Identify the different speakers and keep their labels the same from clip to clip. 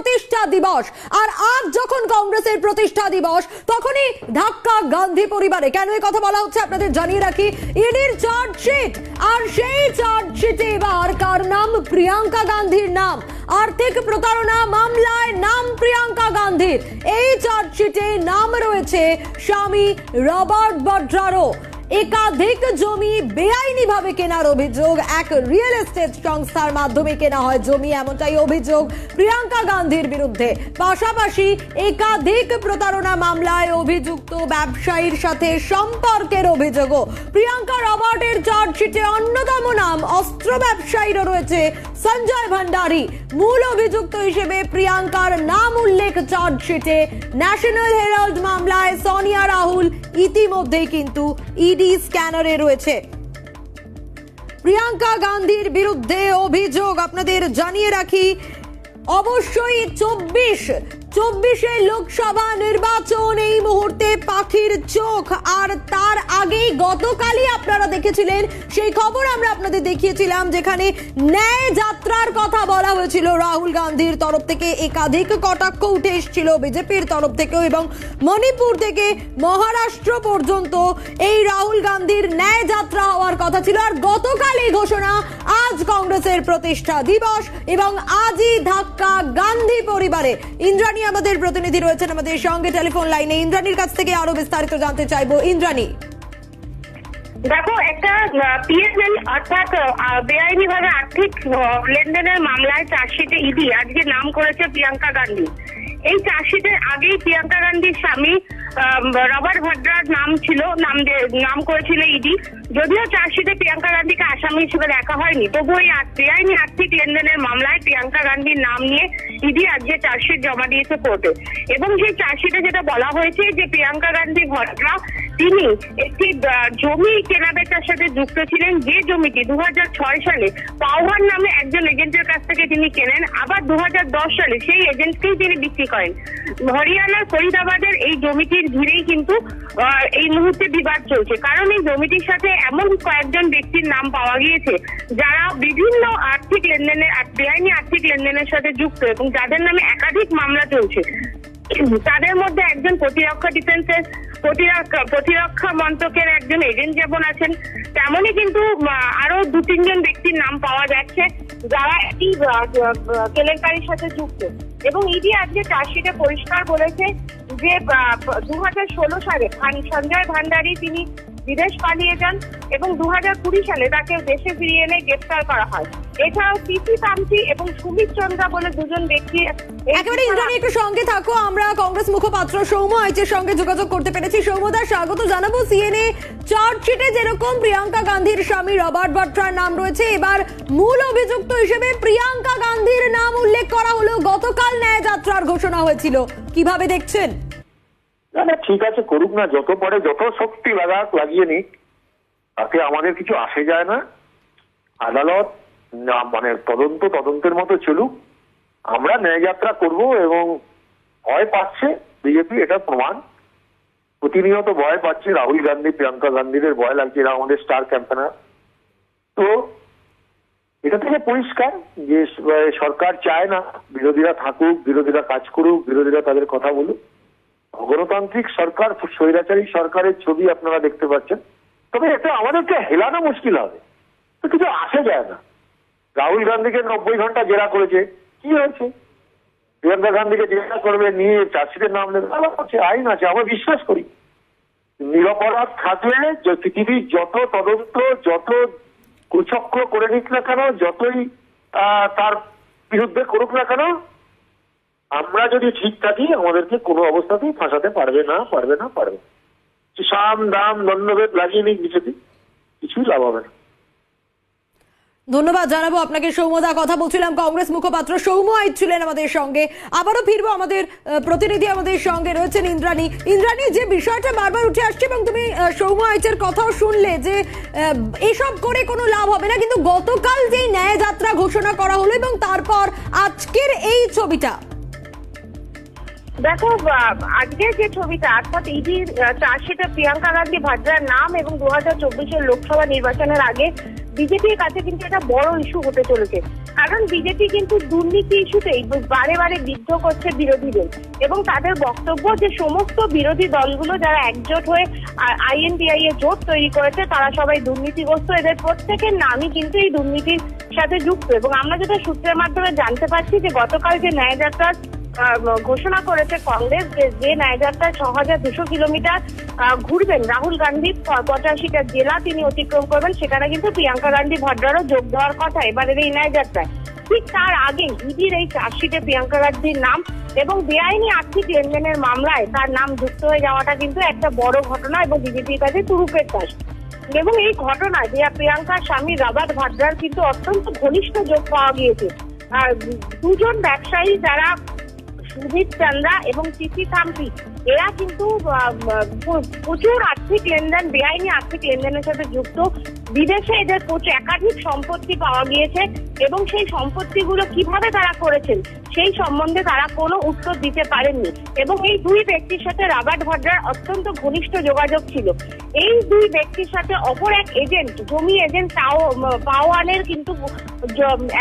Speaker 1: প্রতিষ্ঠা দিবস। আর আজ যখন কংগ্রেসের প্রতিষ্ঠা দিবস, তখনই ধাক্কা গান্ধী পরিবারে। কেন এই কথা বলা হচ্ছে আপনাদের জানিয়ে রাখি, ইডির চার্জশিট আর সেই চার্জশিটে এবার কার নাম? প্রিয়াঙ্কা গান্ধীর নাম। আর্থিক প্রতারণা মামলায় নাম প্রিয়াঙ্কা গান্ধীর। এই চার্জশিটে নাম রয়েছে স্বামী রবার্ট বড্রারও একাধিক জমি বেআইনি ভাবে কেনার অভিযোগ। এক রিয়েল এস্টেট সংস্থার মাধ্যমে কেনা হয় জমি, এমনটাই অভিযোগ প্রিয়াঙ্কা গান্ধীর বিরুদ্ধে। পাশাপাশি একাধিক প্রতারণা মামলায় অভিযুক্ত ব্যবসায়ীর সাথে সম্পর্কের অভিযোগও। প্রিয়াঙ্কা রবার্টের চার্জশিটে অন্যতম নাম অস্ত্র ব্যবসায়ীরও রয়েছে সঞ্জয় ভান্ডারী। মূল অভিযুক্ত হিসেবে প্রিয়াঙ্কার নাম উল্লেখ চার্জশিটে। ন্যাশনাল হেরাল্ড মামলায় সোনিয়া রাহুল ইতিমধ্যেই কিন্তু ইডি স্ক্যানারে রয়েছে। প্রিয়াঙ্কা গান্ধীর বিরুদ্ধে অভিযোগ আপনাদের জানিয়ে রাখি অবশ্যই চব্বিশ চব্বিশে লোকসভা নির্বাচন এই মুহূর্তে পাখির চোখ। আর তার আগেই গতকালই আপনারা দেখেছিলেন, সেই খবর আমরা আপনাদের দেখিয়েছিলাম, যেখানে ন্যায় যাত্রার কথা বলা হয়েছিল। রাহুল গান্ধীর তরফ থেকে একাধিক কটাক্ষ উঠে এসেছিল বিজেপির তরফ থেকেও এবং মণিপুর থেকে মহারাষ্ট্র পর্যন্ত এই রাহুল গান্ধীর ন্যায় যাত্রা হওয়ার কথা ছিল। আর গতকালই ঘোষণা, আজ কংগ্রেসের প্রতিষ্ঠা দিবস এবং আজই ধাক্কা গান্ধী পরিবারে। ইন্দ্রাণী আমাদের প্রতিনিধি রয়েছেন আমাদের সঙ্গে টেলিফোন লাইনে ইন্দ্রাণীর কাছ থেকে আরও বিস্তারিত জানতে চাইব। ইন্দ্রাণী।
Speaker 2: দেখো, একটা পিএসএল অর্থাৎ বেআইনি ভাবে আর্থিক লেনদেনের মামলায় চার্জশিটে ইডি আজকে নাম করেছে প্রিয়াঙ্কা গান্ধী। এই চার্জশিটের আগেই প্রিয়াঙ্কা গান্ধীর স্বামী রবার্ট ভদ্রার নাম ছিল, নাম নাম করেছিল ইডি। যদিও চার্জশিটে প্রিয়াঙ্কা গান্ধীকে আসামি হিসেবে দেখা হয়নি তবু এই বেআইনি আর্থিক লেনদেনের মামলায় প্রিয়াঙ্কা গান্ধীর নাম নিয়ে ইডি আজকে চার্জশিট জমা দিয়েছে কোর্টে। এবং সেই চার্জশিটে যেটা বলা হয়েছে যে প্রিয়াঙ্কা গান্ধী ভদ্রা তিনি একটি জমি কেনাবেচার সাথে যুক্ত ছিলেন। যে জমিটি দুহাজার ছয় সালে পাওয়ার নামে একজন এজেন্টের কাছ থেকে তিনি কেনেন, আবার দুহাজার দশ সালে সেই এজেন্টকেই তিনি বিক্রি করেন। হরিয়ানার ফরিদাবাদের এই জমিটির ঘিরেই কিন্তু এই মুহূর্তে বিবাদ চলছে। কারণ এই জমিটির সাথে এমন কয়েকজন ব্যক্তির নাম পাওয়া গিয়েছে, যারা বিভিন্ন আর্থিক লেনদেনের, বেআইনি আর্থিক লেনদেনের সাথে যুক্ত এবং যাদের নামে একাধিক মামলা চলছে। তাদের মধ্যে একজন প্রতিরক্ষা ডিফেন্সের প্রতিরক্ষা প্রতিরক্ষা মন্ত্রকের একজন এজেন্ট যেমন আছেন তেমনই কিন্তু আরও দু তিনজন ব্যক্তির নাম পাওয়া যাচ্ছে যারা আহ, কেলেঙ্কারির সাথে যুক্ত। এবং ইডি আজকে চার্জশিটে পরিষ্কার বলেছে যে দু হাজার ষোলো সালে সঞ্জয় ভান্ডারী তিনি বিদেশ পালিয়ে যান এবং দু হাজার কুড়ি সালে তাকে দেশে ফিরিয়ে এনে গ্রেপ্তার করা হয়। এছাড়াও পিসি তামসি এবং সুমিত চন্দ্রা বলে দুজন ব্যক্তি
Speaker 1: একেবারে ইন্দ্রাণী একটু সঙ্গে থাকো আমরা কংগ্রেস মুখপাত্র সৌম্য আইচের সঙ্গে যোগাযোগ করতে পেরেছি। সৌম্যদা স্বাগত জানাব। সিএনএ চার্জশিটে যেরকম প্রিয়াঙ্কা গান্ধীর স্বামী রবার্ট বাট্রার নাম রয়েছে এবার মূল অভিযুক্ত হিসেবে প্রিয়াঙ্কা গান্ধীর নাম উল্লেখ করা হলো। গতকাল ন্যায় যাত্রার ঘোষণা হয়েছিল। কীভাবে দেখছেন?
Speaker 3: না না ঠিক আছে করুক না, যত পরে যত শক্তি লাগাক লাগিয়ে নিক, তাতে আমাদের কিছু আসে যায় না। আদালত মানে তদন্ত তদন্তের মতো চলুক। আমরা ন্যায়যাত্রা করব এবং ভয় পাচ্ছে বিজেপি, এটা প্রমাণ। প্রতিনিয়ত ভয় পাচ্ছে রাহুল গান্ধী, প্রিয়াঙ্কা গান্ধীদের, ভয় লাগছে এরা আমাদের স্টার ক্যাম্পেনার। তো এটা থেকে পরিষ্কার যে সরকার চায় না, বিরোধীরা থাকুক, বিরোধীরা কাজ করুক, বিরোধীরা তাদের কথা বলুক। গণতান্ত্রিক সরকার, স্বৈরাচারী সরকারের ছবি আপনারা দেখতে পাচ্ছেন। তবে এটা আমাদেরকে হেলানো মুশকিল হবে। তো কিছু আসে যায় না। রাহুল গান্ধীকে নব্বই ঘণ্টা জেরা করেছে। কি হয়েছে? প্রিয়াঙ্কা গান্ধীকে জেরা করবে, নিয়ে চার্জশিটের নাম নেবে। আছে আইন আছে, আমরা বিশ্বাস করি। নিরপরাধ থাকলে পৃথিবীর যত তদন্ত, যত কুচক্র করে নিক না কেন, যতই তার বিরুদ্ধে করুক না কেন আমরা যদি ঠিক থাকি, আমাদেরকে কোনো অবস্থাতেই ফাঁসাতে পারবে না পারবে না, পারবে সাম, দাম, দণ্ডভেদ লাগিয়ে নিক বিজেপি কিছুই লাভ হবে না।
Speaker 1: ধন্যবাদ জানাব আপনাকে সৌম্যদা কথা বলছিলাম কংগ্রেস মুখপাত্র সৌম্য আইচ ছিলেন আমাদের সঙ্গে। আবারও ফিরবো আমাদের প্রতিনিধি আমাদের সঙ্গে রয়েছেন ইন্দ্রাণী। ইন্দ্রাণী, যে বিষয়টা বারবার উঠে আসছে এবং তুমি সৌম্য আইচের কথাও শুনলে যে এসব করে কোনো লাভ হবে না। কিন্তু গতকাল যেই ন্যায় যাত্রা ঘোষণা করা হলো এবং তারপর আজকের এই ছবিটা
Speaker 2: দেখো আজকে যে ছবিটা অর্থাৎ ইডির চার্জশিটে প্রিয়াঙ্কা গান্ধী ভাদ্রার নাম এবং দু হাজার চব্বিশের লোকসভা নির্বাচনের আগে বিজেপির কাছে কিন্তু এটা বড় ইস্যু হতে চলেছে। কারণ বিজেপি কিন্তু দুর্নীতি ইস্যুতেই বারে বারে বিদ্ধ করছে বিরোধীদের। এবং তাদের বক্তব্য যে সমস্ত বিরোধী দলগুলো যারা একজোট হয়ে আইএনডিআই এ জোট তৈরি করেছে তারা সবাই দুর্নীতিগ্রস্ত। এদের প্রত্যেকের নামই কিন্তু এই দুর্নীতির সাথে যুক্ত। এবং আমরা যেটা সূত্রের মাধ্যমে জানতে পারছি যে গতকাল যে ন্যায়যাত্রার আহ, ঘোষণা করেছে কংগ্রেস যে যে ন্যায়যাত্রায় ছ হাজার দুশো কিলোমিটার ঘুরবেন, রাহুল গান্ধী পঁচাশিটা জেলা তিনি অতিক্রম করবেন, সেখানে কিন্তু প্রিয়াঙ্কা গান্ধী, ভদ্রারও যোগ দেওয়ার কথা এবারের এই ন্যায়যাত্রায় ঠিক তার আগে ইডির এই চার্জশিটে প্রিয়াঙ্কা গান্ধীর নাম এবং বেআইনি আর্থিক লেনদেনের মামলায় তার নাম যুক্ত হয়ে যাওয়াটা কিন্তু একটা বড় ঘটনা এবং বিজেপির কাছে তুরুপের তাস। এবং এই ঘটনায় যে প্রিয়াঙ্কার স্বামী রবার্ট ভাদ্রার কিন্তু অত্যন্ত ঘনিষ্ঠ যোগ পাওয়া গিয়েছে। আর দুজন ব্যবসায়ী যারা সুজিত চন্দ্রা এবং টিসি থাম্পি। এরা কিন্তু প্রচুর আর্থিক লেনদেন, বেআইনি আর্থিক লেনদেনের সাথে যুক্ত। বিদেশে এদের প্রচুর একাধিক সম্পত্তি পাওয়া গিয়েছে। এবং সেই সম্পত্তিগুলো কীভাবে তারা করেছেন, সেই সম্বন্ধে তারা কোনো উত্তর দিতে পারেননি। এবং এই দুই ব্যক্তির সাথে রাবার্ট ভদ্রার অত্যন্ত ঘনিষ্ঠ যোগাযোগ ছিল। এই দুই ব্যক্তির সাথে অপর এক এজেন্ট, জমি এজেন্ট পাওয়ানের কিন্তু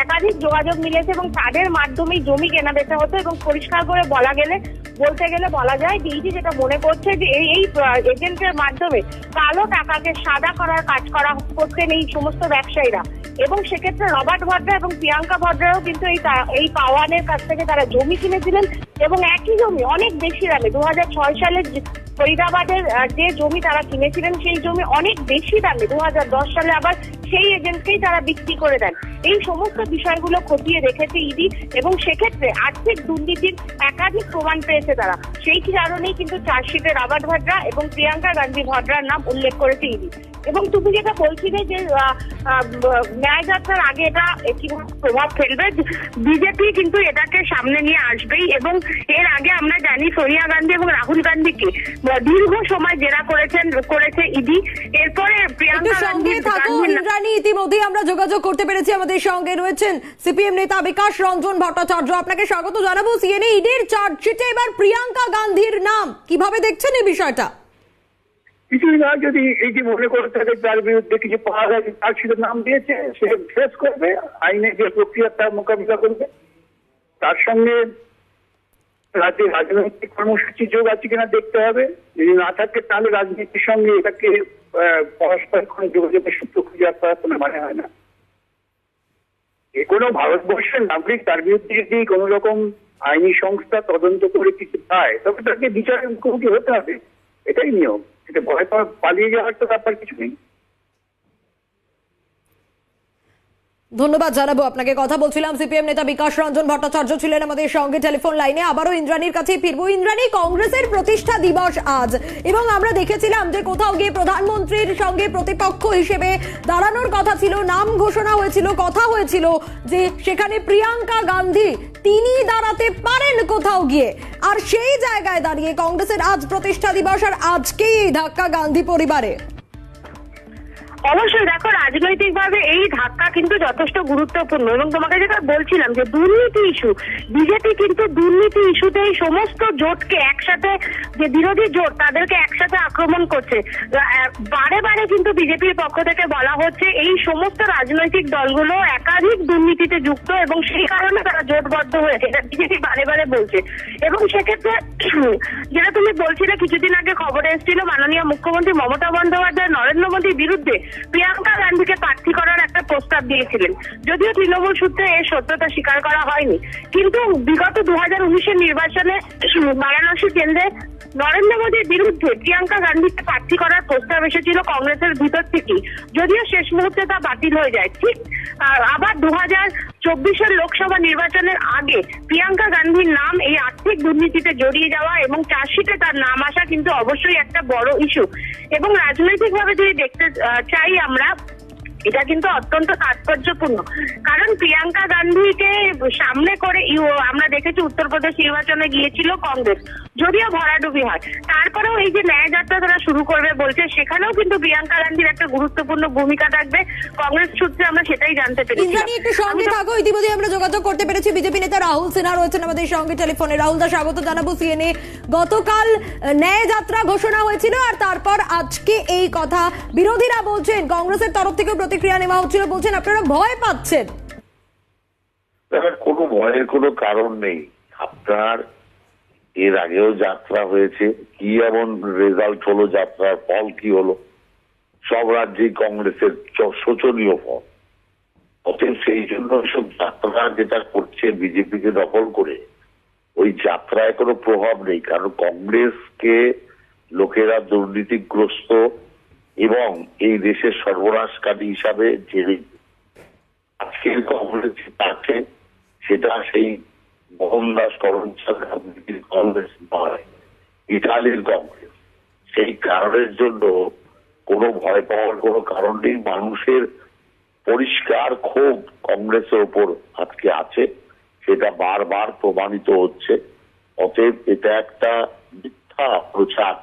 Speaker 2: একাধিক যোগাযোগ মিলেছে এবং তাদের মাধ্যমেই জমি কেনা বেচা হতো এবং পরিষ্কার করে বলা গেলে, বলতে গেলে বলা যায় ইডি যেটা মনে করছে যে এই এজেন্টের মাধ্যমে কালো টাকাকে সাদা করার কাজ করা করতেন এই সমস্ত ব্যবসায়ীরা। এবং সেক্ষেত্রে রবার্ট ভদ্রা এবং প্রিয়াঙ্কা ভদ্রাও কিন্তু এই এই পাওয়ানের কাছ থেকে তারা জমি কিনেছিলেন এবং একই জমি, অনেক বেশি দামে। দু হাজার ছয় সালে ফরিদাবাদের যে জমি তারা কিনেছিলেন, সেই জমি অনেক বেশি দামে। দু হাজার দশ সালে আবার সেই এজেন্টকেই তারা বিক্রি করে দেন। এই সমস্ত বিষয়গুলো খতিয়ে রেখেছে ইডি এবং সেক্ষেত্রে আর্থিক দুর্নীতির একাধিক প্রমাণ পেয়েছে তারা। সেই কারণেই কিন্তু চার্জশিটে রবার্ট ভাড্রা এবং প্রিয়াঙ্কা গান্ধী ভদ্রার নাম উল্লেখ করেছে ইডি। এবং তুমি যেটা বলছিলে যে আহ, ন্যায়যাত্রার আগে এটা কীভাবে প্রভাব ফেলবে বিজেপি কিন্তু এটাকে সামনে নিয়ে আসবেই এবং এর আগে আমরা জানি সোনিয়া গান্ধী এবং রাহুল গান্ধীকে দীর্ঘ সময় জেরা করেছেন করেছে ইডি। এরপরে প্রিয়াঙ্কা
Speaker 1: থাকো
Speaker 2: গান্ধীর
Speaker 1: ইতিমধ্যেই আমরা যোগাযোগ করতে পেরেছি আমাদের সঙ্গে রয়েছেন সিপিএম নেতা বিকাশ রঞ্জন ভট্টাচার্য। আপনাকে স্বাগত জানাব সিএনএ ইডির চার্জশিটে এবার প্রিয়াঙ্কা গান্ধীর নাম। কীভাবে দেখছেন এই বিষয়টা?
Speaker 4: কিছুই না যদি এই যে মনে করে থাকে তার বিরুদ্ধে কিছু পাওয়া গেছে তার শুধু নাম দিয়েছে, সে ফেস করবে, আইনে যে প্রক্রিয়া তার মোকাবিলা করবে। তার সঙ্গে রাজ্যের রাজনৈতিক কর্মসূচি যোগ আছে কিনা দেখতে হবে। যদি না থাকে, তাহলে রাজনীতির সঙ্গে এটাকে পরস্পর কোনো যোগাযোগের সূত্র খুঁজে করার কোনো মানে হয় না। যে কোনো ভারতবর্ষের নাগরিক তার বিরুদ্ধে যদি কোনো রকম আইনি সংস্থা তদন্ত করে কিছু পায়, তবে তাকে বিচারের মুখোমুখি হতে হবে। এটাই নিয়ম। এটা ভয় পাওয়া পালিয়ে যাওয়ার তো ব্যাপার কিছু নেই।
Speaker 1: ধন্যবাদ জানাব আপনাকে। কথা বলছিলাম সিপিএম নেতা বিকাশ রঞ্জন ভট্টাচার্য ছিলেন আমাদের সঙ্গে টেলিফোন লাইনে। আবারও ইন্দ্রাণীর কাছে ফিরবো। ইন্দ্রাণী, কংগ্রেসের প্রতিষ্ঠা দিবস আজ। এবং আমরা দেখেছিলাম যে কোথাও গিয়ে প্রধানমন্ত্রীর সঙ্গে প্রতিপক্ষ হিসেবে দাঁড়ানোর কথা ছিল, নাম ঘোষণা হয়েছিল, কথা হয়েছিল যে সেখানে প্রিয়াঙ্কা গান্ধী, তিনি দাঁড়াতে পারেন কোথাও গিয়ে। আর সেই জায়গায় দাঁড়িয়ে কংগ্রেসের আজ প্রতিষ্ঠা দিবস আর আজকেই এই ধাক্কা গান্ধী পরিবারে।
Speaker 2: অবশ্যই দেখো রাজনৈতিক ভাবে এই ধাক্কা কিন্তু যথেষ্ট গুরুত্বপূর্ণ। এবং তোমাকে যেটা বলছিলাম যে দুর্নীতি ইস্যু বিজেপি কিন্তু দুর্নীতি ইস্যুতে এই সমস্ত জোটকে একসাথে, যে বিরোধী জোট, তাদেরকে একসাথে আক্রমণ করছে। বারে বারে কিন্তু বিজেপির পক্ষ থেকে বলা হচ্ছে, এই সমস্ত রাজনৈতিক দলগুলো একাধিক দুর্নীতিতে যুক্ত এবং সেই কারণে তারা জোটবদ্ধ হয়েছে, এটা বিজেপি বারে বারে বলছে। এবং সেক্ষেত্রে, যেটা তুমি বলছিলে, কিছুদিন আগে খবরে এসেছিল মাননীয় মুখ্যমন্ত্রী মমতা বন্দ্যোপাধ্যায় নরেন্দ্র মোদীর বিরুদ্ধে প্রিয়াঙ্কা গান্ধীকে প্রার্থী করার একটা প্রস্তাব দিয়েছিলেন। যদিও তৃণমূল সূত্রে এর সত্যতা স্বীকার করা হয়নি। কিন্তু বিগত দু হাজার উনিশের নির্বাচনে বারাণসী কেন্দ্রে নরেন্দ্র মোদীর বিরুদ্ধে প্রিয়াঙ্কা গান্ধীকে প্রার্থী করার প্রস্তাব এসেছিল কংগ্রেসের ভিতর থেকেই। যদিও শেষ মুহূর্তে তা বাতিল হয়ে যায়। ঠিক আবার দু হাজার চব্বিশের লোকসভা নির্বাচনের আগে প্রিয়াঙ্কা গান্ধীর নাম এই আর্থিক দুর্নীতিতে জড়িয়ে যাওয়া এবং চার্জশিটে তার নাম আসা কিন্তু অবশ্যই একটা বড় ইস্যু এবং রাজনৈতিকভাবে যদি দেখতে চাই আমরা, এটা কিন্তু অত্যন্ত তাৎপর্যপূর্ণ। কারণ প্রিয়াঙ্কা গান্ধীকে সামনে করে আমরা দেখেছি উত্তরপ্রদেশ নির্বাচনে গিয়েছিল কংগ্রেস। যদিও ভরাডুবি হয়। তারপরেও এই যে ন্যায়যাত্রা তারা শুরু করবে বলছে সেখানেও কিন্তু প্রিয়াঙ্কা গান্ধীর একটা গুরুত্বপূর্ণ ভূমিকা থাকবে। কংগ্রেস সূত্রে আমরা সেটাই জানতে পেরেছি
Speaker 1: একটু সঙ্গে থাকো ইতিমধ্যে আমরা যোগাযোগ করতে পেরেছি। বিজেপি নেতা রাহুল সিনহা রয়েছেন আমাদের সঙ্গে টেলিফোনে। রাহুল দা স্বাগত জানাব সিএনএ গতকাল ন্যায় যাত্রা ঘোষণা হয়েছিল আর তারপর আজকে এই কথা বিরোধীরা বলছেন। কংগ্রেসের তরফ থেকে প্রতিক্রিয়া নেওয়া হচ্ছিল। বলছেন আপনারা ভয় পাচ্ছেন।
Speaker 5: দেখেন কোনো ভয়ের কোনো কারণ নেই। আপনার এর আগেও যাত্রা হয়েছে। কি এমন রেজাল্ট হলো, যাত্রার ফল কি হলো? সব রাজ্যেই কংগ্রেসের শোচনীয় ফল। অতএব সেই জন্য সব যাত্রা যেটা করছে বিজেপিকে দখল করে, ওই যাত্রায় কোনো প্রভাব নেই। কারণ কংগ্রেসকে লোকেরা দুর্নীতিগ্রস্ত এবং এই দেশের সর্বনাশকারী হিসাবে জেনে আজকের কংগ্রেস আছে সেটা সেই মোহনদাস করমচাঁদ ইটালির কংগ্রেস সেই কারণের জন্য কোনো ভয় পাওয়ার কোনো কারণ নেই। মানুষের পরিষ্কার ক্ষোভ কংগ্রেসের ওপর আজকে আছে। সেটা বারবার প্রমাণিত হচ্ছে। অতএব এটা একটা মিথ্যা প্রচার।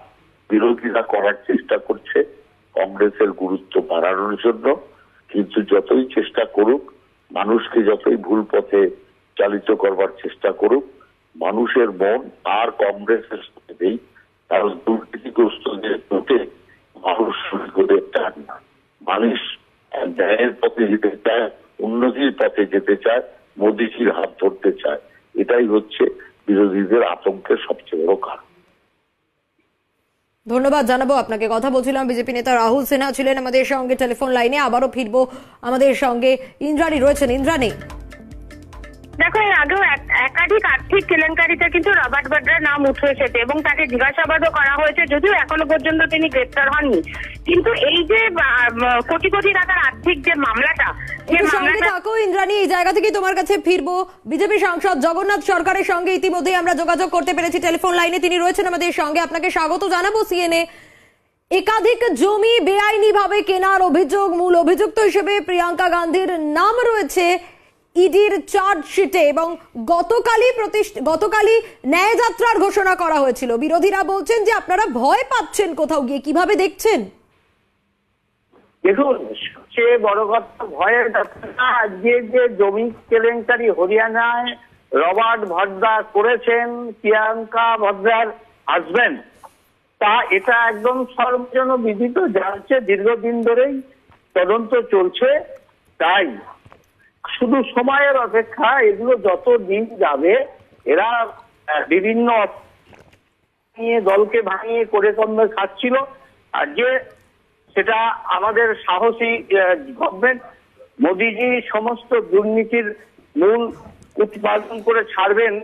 Speaker 5: বিরোধীরা করার চেষ্টা করছে কংগ্রেসের গুরুত্ব বাড়ানোর জন্য। কিন্তু যতই চেষ্টা করুক, মানুষকে যতই ভুল পথে চালিত করবার চেষ্টা করুক, মানুষের মন আর কংগ্রেসের নেই কারণ দুর্নীতিগ্রস্তদের ভোটে মানুষ সুবিধে চান না। মানুষ ন্যায়ের পথে যেতে চায় উন্নতির পথে যেতে চায়, মোদীজির হাত ধরতে চায়। এটাই হচ্ছে বিরোধীদের আতঙ্কের সবচেয়ে বড় কারণ।
Speaker 1: ধন্যবাদ জানাব আপনাকে। কথা বলছিলাম বিজেপি নেতা রাহুল সিনহা ছিলেন আমাদের সঙ্গে টেলিফোন লাইনে। আবারও ফিরবো আমাদের সঙ্গে। ইন্দ্রাণী রয়েছেন। ইন্দ্রাণী।
Speaker 2: দেখো এর আগেও একাধিক আর্থিক কেলেঙ্কারিতে কিন্তু রবার্ট বাড্রার নাম উঠে এসেছে এবং তাকে জিজ্ঞাসাবাদও করা হয়েছে যদিও এখনও পর্যন্ত তিনি গ্রেপ্তার হননি। কিন্তু এই যে কোটি কোটি টাকার আর্থিক যে মামলাটা
Speaker 1: সঙ্গে থাকো ইন্দ্রাণী এই জায়গা থেকে তোমার কাছে ফিরবো। বিজেপি সাংসদ জগন্নাথ সরকারের সঙ্গে ইতিমধ্যেই আমরা যোগাযোগ করতে পেরেছি। টেলিফোন লাইনে তিনি রয়েছেন আমাদের সঙ্গে। আপনাকে স্বাগত জানাব সিএনএ একাধিক জমি বেআইনি ভাবে কেনার অভিযোগ মূল অভিযুক্ত হিসেবে প্রিয়াঙ্কা গান্ধীর নাম রয়েছে ইডির চার্জশিটে এবং গতকালই প্রতিষ্ঠ- গতকালই ন্যায়যাত্রার ঘোষণা করা হয়েছিল। বিরোধীরা বলছেন যে আপনারা ভয় পাচ্ছেন কোথাও গিয়ে, কীভাবে দেখছেন?
Speaker 4: দেখুন, সবচেয়ে বড় কথা ভয়ের ব্যাপার না আজকে যে জমি কেলেঙ্কারি হরিয়ানায় রবার্ট ভদ্রা করেছেন, প্রিয়াঙ্কা ভদ্রার হাজবেন্ড তা এটা একদম সর্বজন বিদিত জানছে দীর্ঘদিন ধরেই তদন্ত চলছে, তাই শুধু সময়ের অপেক্ষা, এগুলো যত দিন যাবে, এরা বিভিন্ন নিয়ে দলকে ভাঙিয়ে করে কমে খাচ্ছিল। আর যে সেটা আমাদের সাহসী গভর্নমেন্ট মোদিজি সমস্ত দুর্নীতির মূল উৎপাদন করে ছাড়বেন,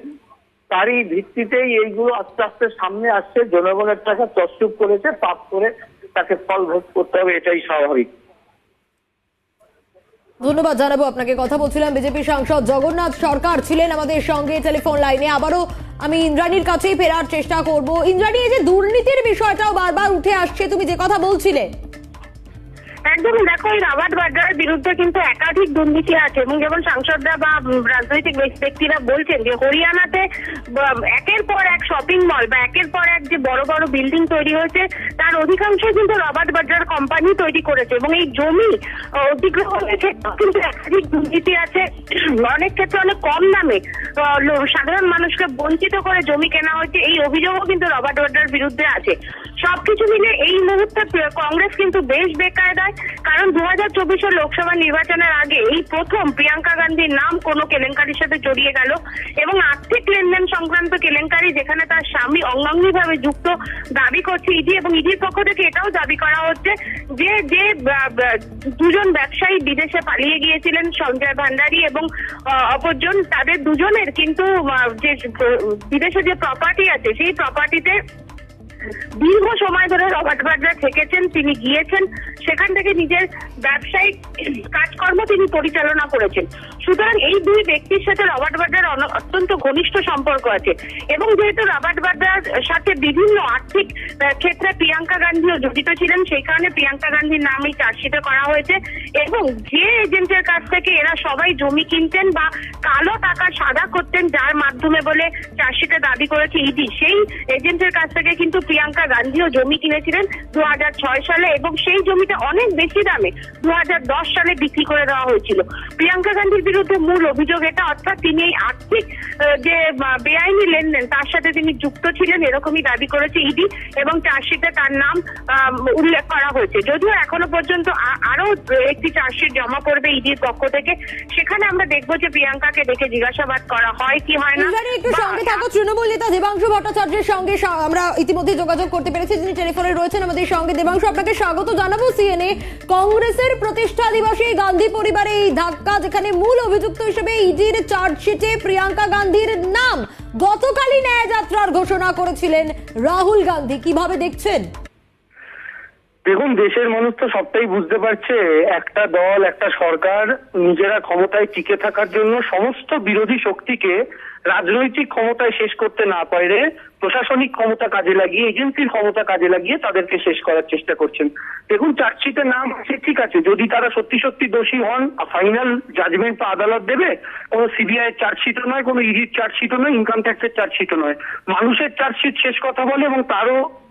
Speaker 4: তারই ভিত্তিতেই এইগুলো আস্তে আস্তে সামনে আসছে। জনগণের টাকা তসরুপ করেছে, পাপ করে তাকে ফল ভোগ করতে হবে, এটাই স্বাভাবিক।
Speaker 1: ধন্যবাদ জানাব আপনাকে। কথা বলছিলাম বিজেপি সাংসদ জগন্নাথ সরকার ছিলেন আমাদের সঙ্গে টেলিফোন লাইনে। আবারও আমি ইন্দ্রাণীর কাছেই ফেরার চেষ্টা করব। ইন্দ্রাণী, এই যে দুর্নীতির বিষয়টাও বারবার উঠে আসছে, তুমি যে কথা বলছিলে
Speaker 2: একদম, দেখো, এই রবার্ট বাড্রার বিরুদ্ধে কিন্তু একাধিক দুর্নীতি আছে এবং যেমন সাংসদরা বা রাজনৈতিক ব্যক্তিরা বলছেন যে হরিয়ানাতে একের পর এক শপিং মল বা একের পর এক যে বড় বড় বিল্ডিং তৈরি হয়েছে, তার অধিকাংশ কিন্তু রবার্ট বাড্রার কোম্পানি তৈরি করেছে এবং এই জমি অধিগ্রহণের অধিগ্রহণ হয়েছে কিন্তু একাধিক দুর্নীতি আছে। অনেক ক্ষেত্রে অনেক কম দামে সাধারণ মানুষকে বঞ্চিত করে জমি কেনা হয়েছে, এই অভিযোগও কিন্তু রবার্ট বাড্রার বিরুদ্ধে আছে। সবকিছু মিলে এই মুহূর্তে কংগ্রেস কিন্তু বেশ বেকায়দায় কারণ দু হাজার চব্বিশের লোকসভা নির্বাচনের আগে এই প্রথম প্রিয়াঙ্কা গান্ধীর নাম কোনো কেলেঙ্কারির সাথে জড়িয়ে গেল এবং আর্থিক লেনদেন সংক্রান্ত কেলেঙ্কারি যেখানে তার স্বামী অঙ্গাঙ্গিভাবে যুক্ত দাবি করছে ইডি এবং ইডির পক্ষ থেকে এটাও দাবি করা হচ্ছে যে যে দুজন ব্যবসায়ী বিদেশে পালিয়ে গিয়েছিলেন সঞ্জয় ভান্ডারী এবং অপরজন তাদের দুজনের কিন্তু যে, বিদেশে যে প্রপার্টি আছে, সেই প্রপার্টিতে দীর্ঘ সময় ধরে রবার্ট বাড্রা থেকেছেন, তিনি গিয়েছেন। সেখান থেকে নিজের ব্যবসায়িক কাজকর্ম তিনি পরিচালনা করেছেন। সুতরাং এই দুই ব্যক্তির সাথে রবার্ট বাড্রার অত্যন্ত ঘনিষ্ঠ সম্পর্ক আছে। এবং যেহেতু রবার্ট বাড্রার সাথে বিভিন্ন আর্থিক ক্ষেত্রে প্রিয়াঙ্কা গান্ধীও জড়িত ছিলেন, সেই কারণে প্রিয়াঙ্কা গান্ধীর নাম এই চার্জশিটে করা হয়েছে। এবং যে এজেন্টের কাছ থেকে এরা সবাই জমি কিনতেন বা কালো টাকা সাদা করতেন, যার মাধ্যমে বলে চার্জশিটে দাবি করেছে ইডি, সেই এজেন্টের কাছ থেকে কিন্তু প্রিয়াঙ্কা গান্ধীও জমি কিনেছিলেন দু হাজার ছয় সালে এবং সেই জমিটা অনেক বেশি দামে দু হাজার দশ সালে বিক্রি করে দেওয়া হয়েছিল। প্রিয়াঙ্কা গান্ধীর বিরুদ্ধে মূল অভিযোগ এটা অর্থাৎ তিনি এই আর্থিক যে বেআইনি লেনদেন তার সাথে তিনি যুক্ত ছিলেন এরকমই দাবি করেছে ইডি এবং চার্জশিটে তার নাম আহ, উল্লেখ করা হয়েছে। যদিও এখনও পর্যন্ত আরও একটি চার্জশিট জমা করবে ইডির পক্ষ থেকে সেখানে আমরা দেখব যে প্রিয়াঙ্কাকে দেখে জিজ্ঞাসাবাদ করা হয় কি হয় না।
Speaker 1: ইন্দ্রাণী একটু
Speaker 2: বা-
Speaker 1: সঙ্গে থাকো তৃণমূল নেতা দেবাংশু ভট্টাচার্যের সঙ্গে আমরা ইতিমধ্যে যোগাযোগ করতে পেরেছি যিনি টেলিফোনে রয়েছেন আমাদের সঙ্গে। দেবাংশু, আপনাকে স্বাগত জানাব সিএনএ কংগ্রেসের প্রতিষ্ঠা দিবসে গান্ধী পরিবারে এই ধাক্কা, যেখানে মূল অভিযুক্ত হিসেবে ইডির চার্জশিটে প্রিয়াঙ্কা গান্ধীর নাম গতকালই ন্যায় যাত্রার ঘোষণা করেছিলেন রাহুল গান্ধী। কীভাবে দেখছেন?
Speaker 4: দেখুন, দেশের মানুষ তো সবটাই বুঝতে পারছে, একটা দল, একটা সরকার নিজেরা ক্ষমতায় টিকে থাকার জন্য সমস্ত বিরোধী শক্তিকে রাজনৈতিক ক্ষমতায় শেষ করতে না পারে, প্রশাসনিক ক্ষমতা কাজে লাগিয়ে, এজেন্সির ক্ষমতা কাজে লাগিয়ে তাদেরকে শেষ করার চেষ্টা করছেন। দেখুন চার্জশিটে নাম আছে, ঠিক আছে। যদি তারা সত্যি সত্যি দোষী হন ফাইনাল জাজমেন্ট তো আদালত দেবে, কোনো সিবিআই এর চার্জশিটও নয়, কোনো ইডির চার্জশিটও নয় ইনকাম ট্যাক্সের চার্জশিটও নয়। মানুষের চার্জশিট শেষ কথা বলে এবং তারও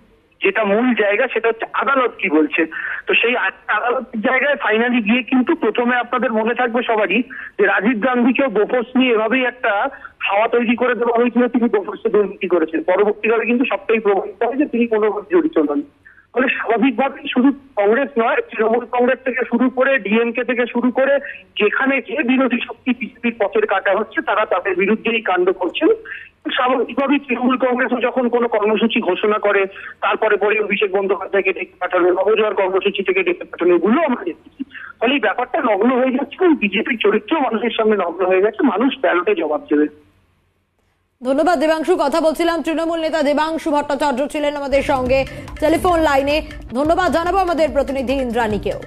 Speaker 4: যেটা মূল জায়গা সেটা হচ্ছে আদালত কি বলছে। তো সেই আদালতের জায়গায় ফাইনালি গিয়ে কিন্তু প্রথমে আপনাদের মনে থাকবে সবারই যে রাজীব গান্ধীকেও গোপস নিয়ে এভাবেই একটা হাওয়া তৈরি করে দেওয়া হয়েছিল, তিনি গোপসে দুর্নীতি করেছেন। পরবর্তীকালে কিন্তু সবটাই প্রমাণিত হয় যে তিনি কোনোভাবে জড়িত নন। ফলে স্বাভাবিকভাবেই শুধু কংগ্রেস নয়, তৃণমূল কংগ্রেস থেকে শুরু করে ডিএমকে থেকে শুরু করে, যেখানে যে বিরোধী শক্তি বিজেপির পথের কাটা হচ্ছে, তারা তাদের বিরুদ্ধেই কাণ্ড করছেন। স্বাভাবিকভাবেই তৃণমূল কংগ্রেসও যখন কোনো কর্মসূচি ঘোষণা করে, তারপরে পরে অভিষেক বন্দ্যোপাধ্যায়কে ডেকে পাঠানো, নবজোয়ার কর্মসূচি থেকে ডেকে পাঠানো, এগুলো আমরা দেখেছি। ফলে এই ব্যাপারটা নগ্ন হয়ে যাচ্ছে এবং বিজেপির চরিত্র মানুষের সামনে নগ্ন হয়ে গেছে, মানুষ ব্যালটে জবাব দেবে।
Speaker 1: ধন্যবাদ, দেবাংশু। কথা বলছিলাম তৃণমূল নেতা দেবাংশু ভট্টাচার্য ছিলেন আমাদের সঙ্গে টেলিফোন লাইনে। ধন্যবাদ জানাব আমাদের প্রতিনিধি ইন্দ্রাণীকেও।